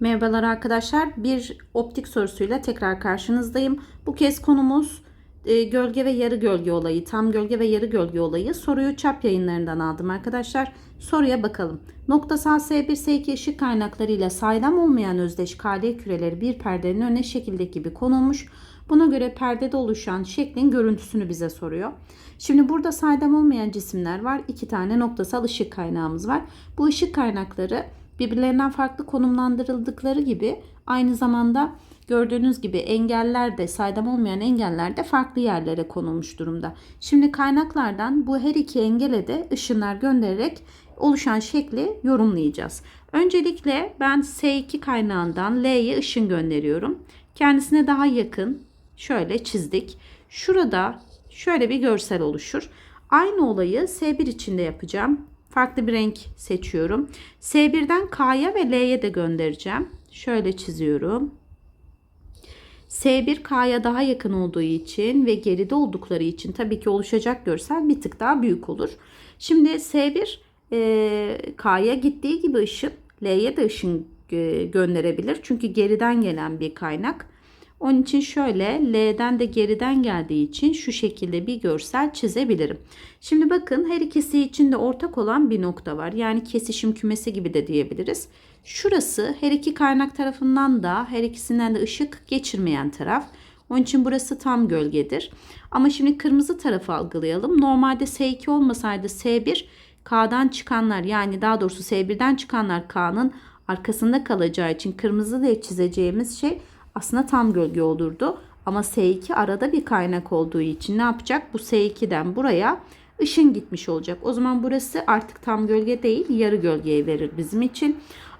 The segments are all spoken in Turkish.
Merhabalar arkadaşlar. Bir optik sorusuyla tekrar karşınızdayım. Bu kez konumuz e, gölge ve yarı gölge olayı, tam gölge ve yarı gölge olayı. Soruyu çap yayınlarından aldım arkadaşlar. Soruya bakalım. Noktasal S1, S2 ışık kaynaklarıyla saydam olmayan özdeş KD küreleri bir perdenin önüne şekildeki gibi konulmuş. Buna göre perdede oluşan şeklin görüntüsünü bize soruyor. Şimdi burada saydam olmayan cisimler var. İki tane noktasal ışık kaynağımız var. Bu ışık kaynakları birbirlerinden farklı konumlandırıldıkları gibi aynı zamanda gördüğünüz gibi engeller de saydam olmayan engeller de farklı yerlere konulmuş durumda. Şimdi kaynaklardan bu her iki engele de ışınlar göndererek oluşan şekli yorumlayacağız. Öncelikle ben S2 kaynağından L'ye ışın gönderiyorum. Kendisine daha yakın şöyle çizdik. Şurada şöyle bir görsel oluşur. Aynı olayı S1 içinde yapacağım. Farklı bir renk seçiyorum. S1'den K'ya ve L'ye de göndereceğim. Şöyle çiziyorum. S1 K'ya daha yakın olduğu için ve geride oldukları için tabii ki oluşacak görsel bir tık daha büyük olur. Şimdi S1 e, K'ya gittiği gibi ışın L'ye de ışın e, gönderebilir. Çünkü geriden gelen bir kaynak. Onun için şöyle L'den de geriden geldiği için şu şekilde bir görsel çizebilirim. Şimdi bakın her ikisi için de ortak olan bir nokta var. Yani kesişim kümesi gibi de diyebiliriz. Şurası her iki kaynak tarafından da her ikisinden de ışık geçirmeyen taraf. Onun için burası tam gölgedir. Ama şimdi kırmızı tarafı algılayalım. Normalde S2 olmasaydı S1 K'dan çıkanlar yani daha doğrusu S1'den çıkanlar K'nın arkasında kalacağı için kırmızı diye çizeceğimiz şey aslında tam gölge olurdu. Ama S2 arada bir kaynak olduğu için ne yapacak? Bu S2'den buraya ışın gitmiş olacak. O zaman burası artık tam gölge değil yarı gölgeye verir bizim için.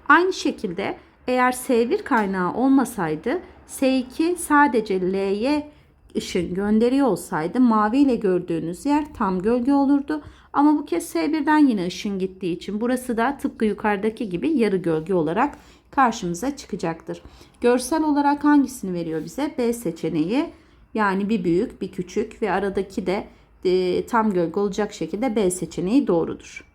Aynı şekilde eğer S1 kaynağı olmasaydı S2 sadece L'ye ışın gönderiyor olsaydı mavi ile gördüğünüz yer tam gölge olurdu. Ama bu kez S1'den yine ışın gittiği için burası da tıpkı yukarıdaki gibi yarı gölge olarak karşımıza çıkacaktır. Görsel olarak hangisini veriyor bize? B seçeneği yani bir büyük bir küçük ve aradaki de e, tam gölge olacak şekilde B seçeneği doğrudur.